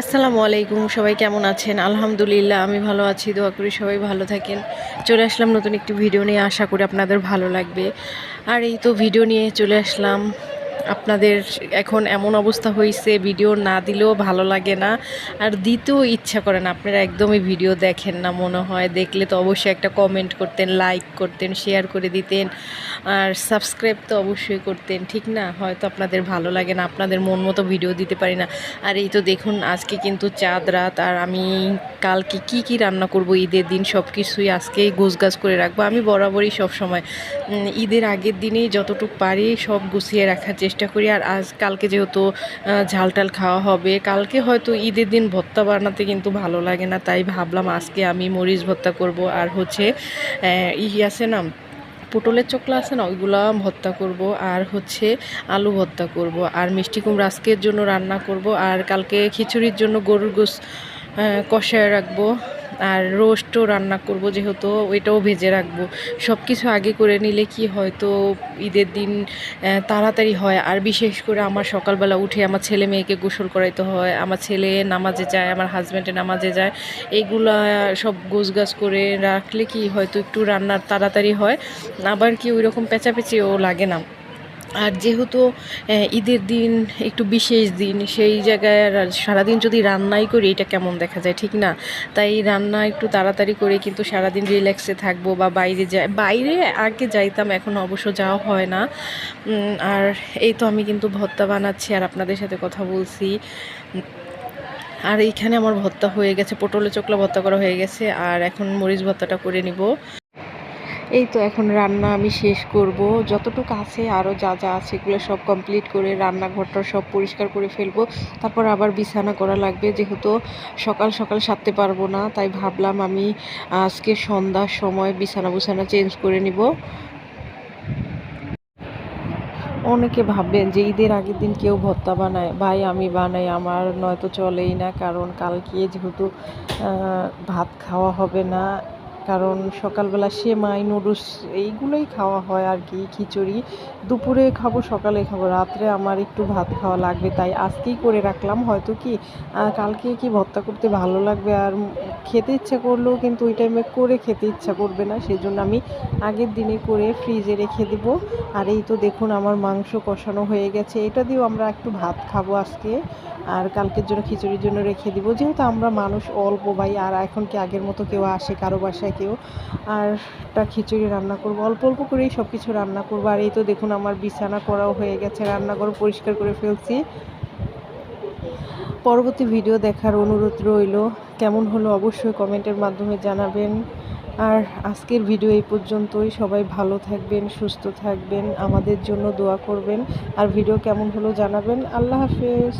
আসসালামু আলাইকুম, সবাই কেমন আছেন? আলহামদুলিল্লাহ, আমি ভালো আছি। দোয়া করি সবাই ভালো থাকেন। চলে আসলাম নতুন একটি ভিডিও নিয়ে। আশা করি আপনাদের ভালো লাগবে। আর এই তো ভিডিও নিয়ে চলে আসলাম। আপনাদের এখন এমন অবস্থা হয়েছে ভিডিও না দিলেও ভালো লাগে না। আর দিতেও ইচ্ছা করে না, আপনারা একদমই ভিডিও দেখেন না মনে হয়। দেখলে তো অবশ্যই একটা কমেন্ট করতেন লাইক করতেন শেয়ার করে দিতেন। আর সাবস্ক্রাইব তো অবশ্যই করতেন, ঠিক না? হয়তো আপনাদের ভালো লাগে না, আপনাদের মন মতো ভিডিও দিতে পারি না। আর এই তো দেখুন, আজকে কিন্তু চাঁদ রাত, আর আমি কালকে কি কি রান্না করব, ঈদের দিন সব কিছুই আজকেই গোছগাছ করে রাখব। আমি বরাবরই সব সময় ঈদের আগের দিনেই যতটুকু পারি সব গুছিয়ে রাখার চেষ্টা করি। আর আজ কালকে যেহেতু আহ, ঝাল টাল খাওয়া হবে কালকে হয়তো ঈদের দিন ভর্তা বানাতে কিন্তু ভালো লাগে না। তাই ভাবলাম আজকে আমি মরিচ ভর্তা করব। আর হচ্ছে ই আছে না পটলের চোখলা আছে না ওইগুলা ভর্তা করব। আর হচ্ছে আলু ভর্তা করব। আর মিষ্টি কুমড়া আজকের জন্য রান্না করব। আর কালকে খিচুড়ির জন্য গরুর গোস কষায় রাখব আর রোস্টও রান্না করব যেহেতু ওইটাও ভেজে রাখব। সব কিছু আগে করে নিলে কি হয়তো ঈদের দিন তাড়াতাড়ি হয়। আর বিশেষ করে আমার সকালবেলা উঠে আমার ছেলে মেয়েকে গোসল করাইতে হয়, আমার ছেলে নামাজে যায়, আমার হাজব্যান্ডে নামাজে যায়। এইগুলা সব গোছগাছ করে রাখলে কি হয়তো একটু রান্নার তাড়াতাড়ি হয়। আবার কি ওই রকম পেঁচাপেচিও লাগে না। আর যেহেতু ঈদের দিন একটু বিশেষ দিন, সেই জায়গায় সারাদিন যদি রান্নাই করি, এটা কেমন দেখা যায়, ঠিক না? তাই রান্না একটু তাড়াতাড়ি করে কিন্তু সারাদিন রিল্যাক্সে থাকব বা বাইরে যাই, বাইরে আগে যাইতাম, এখন অবশ্য যাওয়া হয় না। আর এই তো আমি কিন্তু ভর্তা বানাচ্ছি আর আপনাদের সাথে কথা বলছি। আর এইখানে আমার ভর্তা হয়ে গেছে পটলে চোকলা ভর্তা করা হয়ে গেছে, আর এখন মরিচ ভর্তাটা করে নিব। এই তো এখন রান্না আমি শেষ করব। যতটুকু আছে আরও যা যা আছে, এগুলো সব কমপ্লিট করে রান্নাঘরটা সব পরিষ্কার করে ফেলব। তারপর আবার বিছানা করা লাগবে, যেহেতু সকাল সকাল সারতে পারব না, তাই ভাবলাম আমি আজকে সন্ধ্যার সময় বিছানা বিছানা চেঞ্জ করে নিব। অনেকে ভাববেন যে ঈদের আগের দিন কেউ ভর্তা বানায়। ভাই, আমি বানাই, আমার নয়তো চলেই না, কারণ কালকে যেহেতু ভাত খাওয়া হবে না কারণ সকালবেলা সেমাই, নুডলস এইগুলোই খাওয়া হয় আর কি, খিচুড়ি। দুপুরে খাব, সকালে খাব। রাত্রে আমার একটু ভাত খাওয়া লাগবে, তাই আজকেই করে রাখলাম। হয়তো কি কালকে কি ভর্তা করতে ভালো লাগবে? আর খেতে ইচ্ছা করলেও কিন্তু ওই টাইমে করে খেতে ইচ্ছা করবে না। সেজন্য আমি আগের দিনে করে ফ্রিজে রেখে দিব। আর এই তো দেখুন আমার মাংস কষানো হয়ে গেছে। এটা দিয়েও আমরা একটু ভাত খাব আজকে। আর কালকের জন্য খিচুড়ির জন্য রেখে দিব। যেহেতু আমরা মানুষ অল্প ভাই, আর এখন কি আগের মতো কেউ আসে কারও বাসায় কেউ, আর একটা খিচুড়ি রান্না করব। অল্প অল্প করেই সব কিছু রান্না করব। আর এই তো দেখুন আমার বিছানা করাও হয়ে গেছে রান্নাঘর পরিষ্কার করে ফেলছি। পরবর্তী ভিডিও দেখার অনুরোধ রইল। কেমন হলো অবশ্যই কমেন্টের মাধ্যমে জানাবেন। আর আজকের ভিডিও এই পর্যন্তই। সবাই ভালো থাকবেন, সুস্থ থাকবেন, আমাদের জন্য দোয়া করবেন। আর ভিডিও কেমন হলো জানাবেন। আল্লাহ হাফেজ।